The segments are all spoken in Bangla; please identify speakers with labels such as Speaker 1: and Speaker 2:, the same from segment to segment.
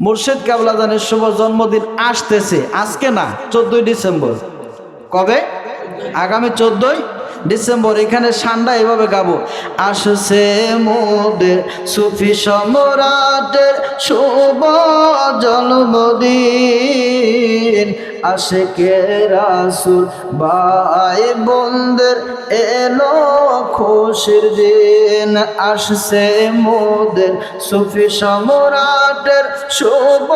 Speaker 1: মুর্শেদ কাবলাদানের শুভ জন্মদিন আসতেছে। আজকে না, চোদ্দই ডিসেম্বর। কবে? আগামী চোদ্দই ডিসেম্বর। এখানে সান্ডা এভাবে গাবো। আসছে মোদের সুফি সম্রাটের শুভ জন্মদিন। আশেকে রাসুল ভাই বোনদের এলো খুশির দিন। আসছে মোদের সুফি সম্রাটের শুভ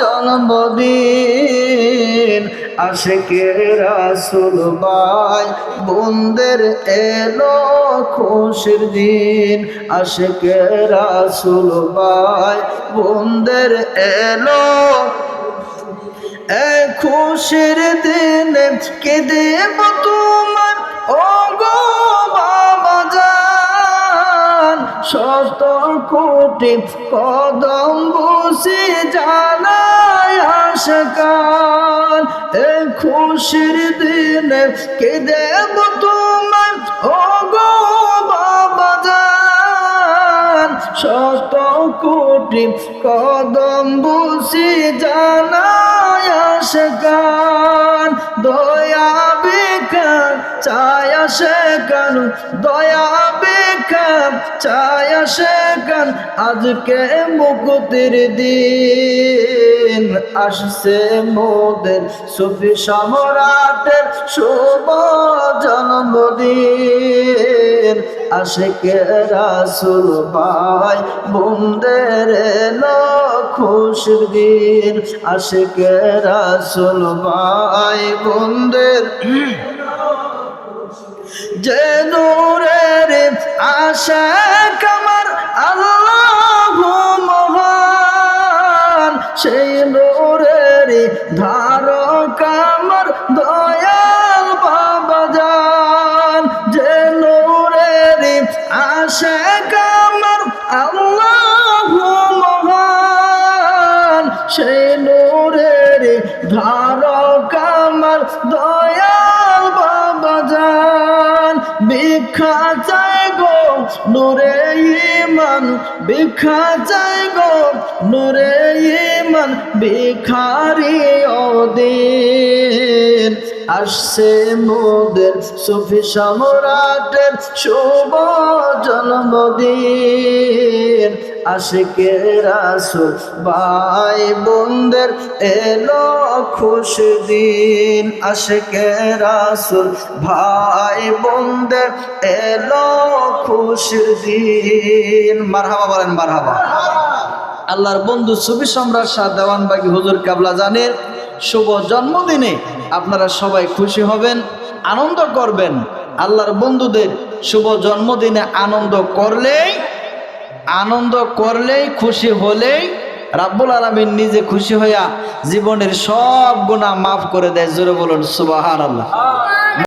Speaker 1: জন্মদিন। আশেকে রাসুল ভাই বোনদের এলো খুশির দিন। আশেকে রাসুল ভাই বোনদের এলো খুশির দিনে কে দেব তোমার? ও গো বাবা জান শত কোটি কদম বসে জানায় আশকান এ খুশির দিনে কে দেব তোমার? ও গো বাবা জান শত কোটি কদম বসে জানায় চায় কান দয়া বেকার চায় কান আজকে মুকুতির দিন, আসছে মোদের সুফি সম্রাটের শুভ জন্মদিন। আশেকে রাসুল ভাই, বোনদের এলো খুশির দিন। আশেকে রাসুল ভাই, বোনদের যে নূরের আশা কামার আল্লাহ মহান। সেই নূরের ধারক আমার দয়াল বাবা জান। যে নূরের আশা কামার আল্লাহ মহান। সেই নূরের ধারক আমার দয়াল ভিক্ষা যায় গো নূরে ইমান বিখা যায় গো নূরে ইমান বিখারি ওদিন আসছে মোদের সুফি সম্রাটের শুভ জন্মদিন। আশেকে রাসুল ভাই বোনদের এলো খুশি দিন। আশেকে রাসুল ভাই বোনদের এলো খুশির দিন। মারহাবা বলেন, মারহাবা। আল্লাহর বন্ধু সুফি সম্রাট শাহ দেওয়ানবাগি হুজুর কাবলা জানের শুভ জন্মদিনে আপনারা সবাই খুশি হবেন, আনন্দ করবেন। আল্লাহর বন্ধুদের শুভ জন্মদিনে আনন্দ করলেই আনন্দ করলেই খুশি হলেই রাব্বুল আলমিন নিজে খুশি হইয়া জীবনের সব গুণা মাফ করে দেয়। জোরে বলুন সুবাহান আল্লাহ